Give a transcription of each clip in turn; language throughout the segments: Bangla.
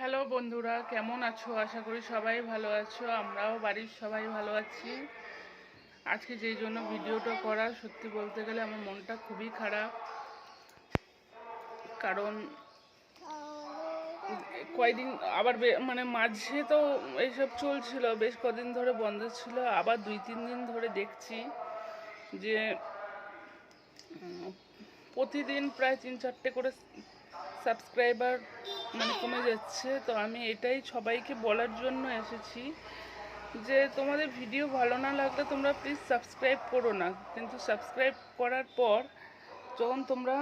হ্যালো বন্ধুরা, কেমন আছো? আশা করি সবাই ভালো আছো, আমরাও বাড়ির সবাই ভালো আছি। আজকে যেই জন্য ভিডিওটা করা, সত্যি বলতে গেলে আমার মনটা খুবই খারাপ। কারণ কয়দিন, আবার মানে মাঝে তো এইসব চলছিল, বেশ কদিন ধরে বন্ধ ছিল, আবার দুই, তিন দিন ধরে দেখছি যে প্রতিদিন প্রায় তিন, চারটে করে সাবস্ক্রাইবার মানে কমে যাচ্ছে, তো আমি এটাই সবাইকে বলার জন্য এসেছি যে তোমাদের ভিডিও ভালো না লাগলে তোমরা প্লিজ সাবস্ক্রাইব করো না। কিন্তু সাবস্ক্রাইব করার পর যখন তোমরা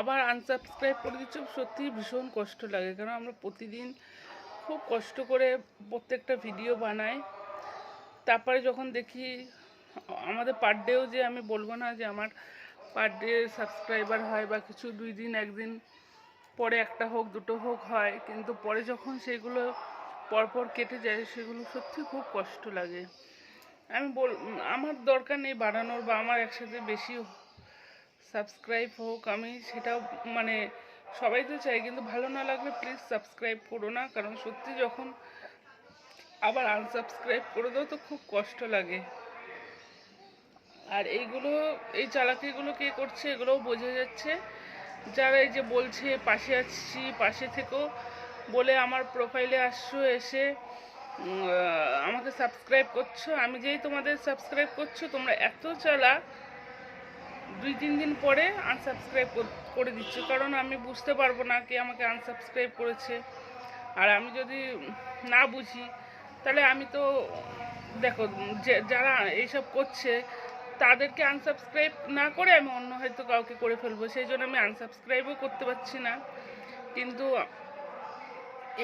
আবার আনসাবস্ক্রাইব করে দিচ্ছ, সত্যিই ভীষণ কষ্ট লাগে। কারণ আমরা প্রতিদিন খুব কষ্ট করে প্রত্যেকটা ভিডিও বানাই। তারপরে যখন দেখি, আমাদের পার ডেও যে আমি বলব না যে আমার পার ডে সাবস্ক্রাইবার হয় বা কিছু দুই দিন একদিন পরে একটা হোক, দুটো হোক, হয়। কিন্তু পরে যখন সেগুলো পরপর কেটে যায়, সেগুলো সত্যি খুব কষ্ট লাগে। আমি বল, আমার দরকার নেই বাড়ানোর বা আমার একসাথে বেশি সাবস্ক্রাইব হোক। আমি সেটাও মানে সবাই তো চাই কিন্তু ভালো না লাগলে প্লিজ সাবস্ক্রাইব করো না। কারণ সত্যি যখন আবার আনসাবস্ক্রাইব করে দাও, তো খুব কষ্ট লাগে। আর এইগুলো, এই চালাকিগুলো কে করছে এগুলোও বোঝা যাচ্ছে। যারা এই যে বলছে, পাশে আসছি পাশে থেকেও বলে আমার প্রোফাইলে আসছো, এসে আমাকে সাবস্ক্রাইব করছ। আমি যেই তোমাদের সাবস্ক্রাইব করছ, তোমরা এত চালা, দুই, তিন দিন পরে আনসাবস্ক্রাইব করে দিচ্ছ। কারণ আমি বুঝতে পারব না কে আমাকে আনসাবস্ক্রাইব করেছে। আর আমি যদি না বুঝি, তাহলে আমি তো, দেখো যারা এইসব করছে তাদেরকে আনসাবস্ক্রাইব না করে আমি অন্য হয়তো কাউকে করে ফেলব, সেই জন্য আমি আনসাবস্ক্রাইবও করতে পারছি না। কিন্তু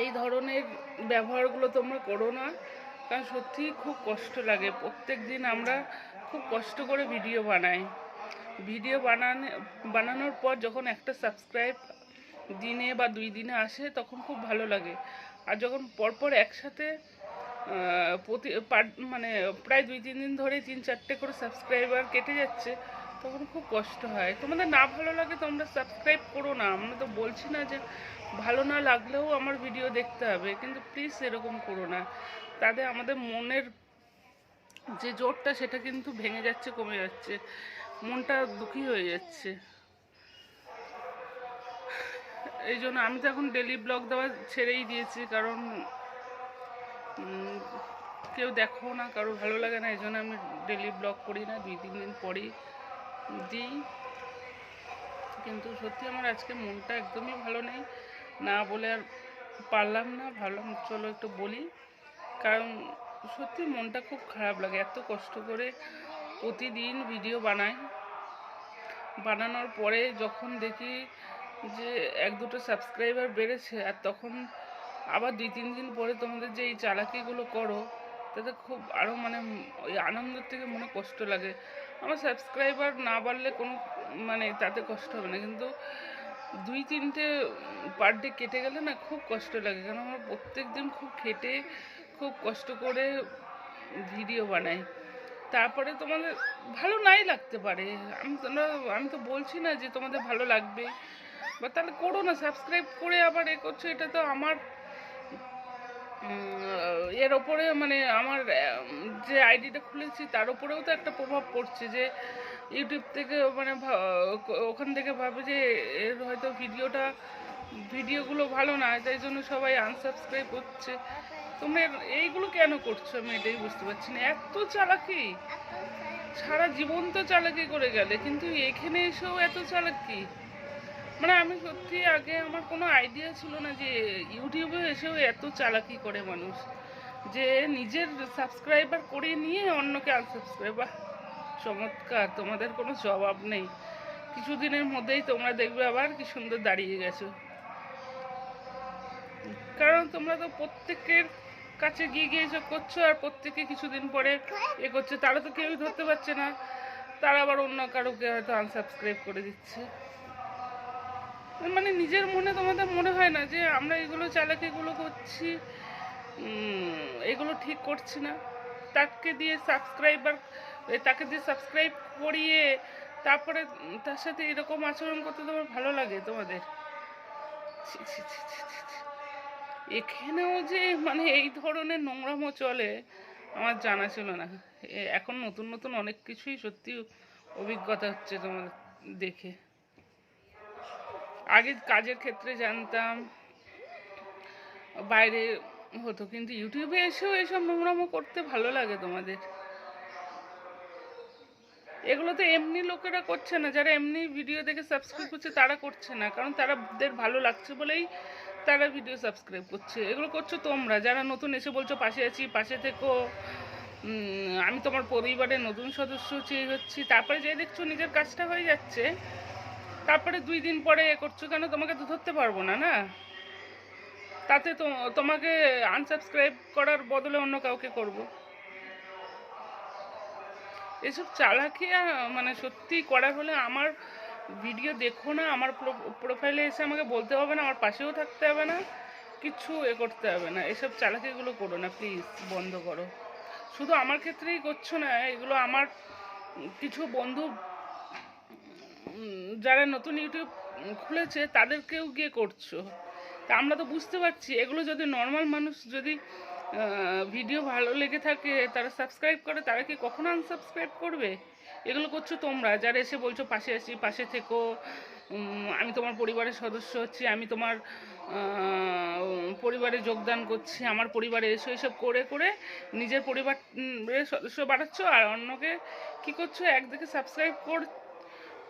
এই ধরনের ব্যবহারগুলো তোমরা করো না, কারণ সত্যিই খুব কষ্ট লাগে। প্রত্যেক দিন আমরা খুব কষ্ট করে ভিডিও বানাই। ভিডিও বানানো, বানানোর পর যখন একটা সাবস্ক্রাইব দিনে বা দুই দিনে আসে, তখন খুব ভালো লাগে। আর যখন পরপর একসাথে প্রতি পার- মানে প্রায় দুই, তিন দিন ধরে তিন, চারটে করে সাবস্ক্রাইবার কেটে যাচ্ছে, তখন খুব কষ্ট হয়। তোমাদের না ভালো লাগে তোমরা সাবস্ক্রাইব করো না। আমরা তো বলছি না যে ভালো না লাগলেও আমার ভিডিও দেখতে হবে, কিন্তু প্লিজ এরকম করো না। তাতে আমাদের মনের যে জোরটা, সেটা কিন্তু ভেঙে যাচ্ছে, কমে যাচ্ছে। মনটা দুঃখী হয়ে যাচ্ছে। এই জন্য আমি তো এখন ডেলি ব্লগ দেওয়া ছেড়েই দিয়েছি, কারণ কেউ দেখো না কারও ভালো লাগে না, এই জন্য আমি ডেলি ব্লগ করি না, দুই, তিন দিন পরেই দিই। কিন্তু সত্যি আমার আজকে মনটা একদমই ভালো নেই। না বলে আর পারলাম না, ভাবলাম চলো একটু বলি। কারণ সত্যি মনটা খুব খারাপ লাগে, এত কষ্ট করে প্রতিদিন ভিডিও বানাই। বানানোর পরে যখন দেখি যে এক দুটো সাবস্ক্রাইবার বেড়েছে, আর তখন আবার দুই, তিন দিন পরে তোমাদের যে এই চালাকিগুলো করো, তাতে খুব আরও মানে ওই আনন্দের থেকে মনে কষ্ট লাগে। আমার সাবস্ক্রাইবার না বাড়লে কোনো মানে তাতে কষ্ট হবে না। কিন্তু দুই, তিনটে পার ডে কেটে গেলে না খুব কষ্ট লাগে। কারণ আমার প্রত্যেক দিন খুব খেটে, খুব কষ্ট করে ভিডিও বানাই। তারপরে তোমাদের ভালো নাই লাগতে পারে। আমি তোমরা আমি তো বলছি না যে তোমাদের ভালো লাগবে। বা তাহলে করো না সাবস্ক্রাইব করে আবার এ করছ, এটা তো আমার এর ওপরে মানে আমার যে আইডিটা খুলেছি তার উপরেও তো একটা প্রভাব পড়ছে যে ইউটিউব থেকে মানে ওখান থেকে ভাবে যে এর হয়তো ভিডিওটা, ভিডিওগুলো ভালো না, তাই জন্য সবাই আনসাবস্ক্রাইব করছে তোমরা এইগুলো কেন করছ? আমি এটাই বুঝতে পারছি না। এত চালাকি! সারা জীবন তো চালাকি করে গেলে, কিন্তু এখানে এসেও এত চালাকি! মানে আমি সত্যি আগে আমার কোনো আইডিয়া ছিল না যে ইউটিউবে এসেও এত চালাকি করে মানুষ, যে নিজের সাবস্ক্রাইবার করে নিয়ে অন্যকে আনসাবস্ক্রাইবার চমৎকার, তোমাদের কোনো জবাব নেই। কিছুদিনের মধ্যেই তোমরা দেখবে আবার কি সুন্দর দাঁড়িয়ে গেছো। কারণ তোমরা তো প্রত্যেকের কাছে গিয়ে গিয়ে এসব করছ, আর প্রত্যেকে কিছুদিন পরে এ করছে। তারা তো কেউই ধরতে পারছে না। তারা আবার অন্য কারোকে হয়তো আনসাবস্ক্রাইব করে দিচ্ছে। মানে নিজের মনে তোমাদের মনে হয় না যে আমরা এগুলো চালাকিগুলো করছি? এগুলো ঠিক করছি না। তাকে দিয়ে সাবস্ক্রাইবার তাকে দিয়ে সাবস্ক্রাইব করিয়ে তারপরে তার সাথে এরকম আচরণ করতে তোমার ভালো লাগে তোমাদের। এখানেও যে মানে এই ধরনের নোংরামো চলে, আমার জানা ছিল না। এখন নতুন নতুন অনেক কিছুই সত্যি অভিজ্ঞতা হচ্ছে তোমাদের দেখে। আগে কাজের ক্ষেত্রে জানতাম, বাইরে হতো, কিন্তু ইউটিউবে এসেও এসব নোংরামো করতে ভালো লাগে তোমাদের। এগুলো তো এমনি লোকেরা করছে না, যারা এমনি ভিডিও দেখে সাবস্ক্রাইব করছে তারা করছে না, কারণ তারা দের ভালো লাগছে বলেই তারা ভিডিও সাবস্ক্রাইব করছে। এগুলো করছ তোমরা, যারা নতুন এসে বলছো, পাশে আছি, পাশে থেকো। আমি তোমার পরিবারের নতুন সদস্য চেয়ে হচ্ছি, তারপরে যে দেখছ নিজের কাজটা হয়ে যাচ্ছে তারপরে দুই দিন পরে এ করছ কেন? তোমাকে তো ধরতে পারব না না? তাতে তো, তোমাকে আনসাবস্ক্রাইব করার বদলে অন্য কাউকে করব। এসব চালাকি মানে সত্যি করা হলে আমার ভিডিও দেখো না, আমার প্রোফাইলে এসে আমাকে বলতে হবে না, আমার পাশেও থাকতে হবে না কিছু এ করতে হবে না। এসব চালাকিগুলো করো না প্লিজ বন্ধ করো। শুধু আমার ক্ষেত্রেই করছ না, এগুলো আমার কিছু বন্ধু যারা নতুন ইউটিউব খুলেছে, তাদেরকেও গিয়ে করছ। তা আমরা তো বুঝতে পারছি, এগুলো যদি নর্মাল মানুষ যদি ভিডিও ভালো লেগে থাকে, তারা সাবস্ক্রাইব করে, তারা কি কখনো আনসাবস্ক্রাইব করবে? এগুলো করছ তোমরা, যারা এসে বলছো, পাশে আছি, পাশে থেকো আমি তোমার পরিবারের সদস্য হচ্ছি, আমি তোমার পরিবারে যোগদান করছি, আমার পরিবারে এসো, এসব করে করে নিজের পরিবারের সদস্য বাড়াচ্ছ, আর অন্যকে কি করছ? একদিকে সাবস্ক্রাইব কর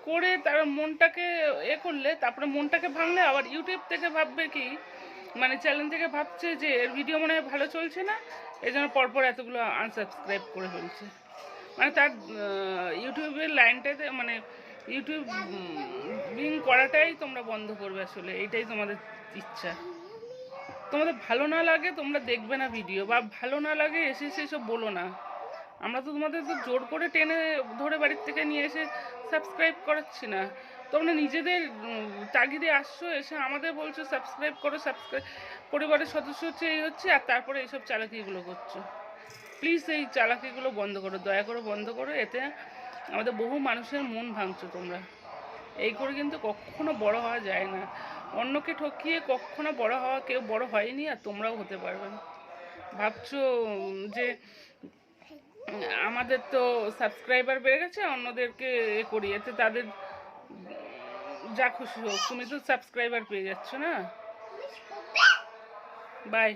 করে তার মনটাকে এ করলে, তারপরে মনটাকে ভাঙলে আবার ইউটিউব থেকে ভাববে কি? মানে চ্যানেল থেকে ভাবছে যে এর ভিডিও মনে হয় ভালো চলছে না, এই জন্য পরপর এতগুলো আনসাবস্ক্রাইব করে ফেলছে। মানে তার ইউটিউবের লাইনটাতে মানে ইউটিউব বিং করাটাই তোমরা বন্ধ করবে আসলে, এইটাই তোমাদের ইচ্ছা। তোমাদের ভালো না লাগে, তোমরা দেখবে না ভিডিও বা ভালো না লাগে এসে এসব বলো না। আমরা তো তোমাদের তো জোর করে টেনে ধরে বাড়ির থেকে নিয়ে এসে সাবস্ক্রাইব করাচ্ছি না। তোমরা নিজেদের তাগিদে আসছো, এসে আমাদের বলছো সাবস্ক্রাইব করো সাবস্ক্রাইব পরিবারের সদস্য হচ্ছে এই হচ্ছে, আর তারপরে এইসব চালাকিগুলো করছ। প্লিজ এই চালাকিগুলো বন্ধ করো, দয়া করে বন্ধ করো, এতে আমাদের বহু মানুষের মন ভাঙছো তোমরা। এই করে কিন্তু কখনো বড় হওয়া যায় না। অন্যকে ঠকিয়ে কখনো বড় হওয়া, কেউ বড় হয়নি, আর তোমরাও হতে পারবে না। ভাবছ যে আমাদের তো সাবস্ক্রাইবার বেড়ে গেছে, অন্যদেরকে এ করি। এতে তাদের যা খুশি হোক। তুমি তো সাবস্ক্রাইবার পেয়ে যাচ্ছ না? বাই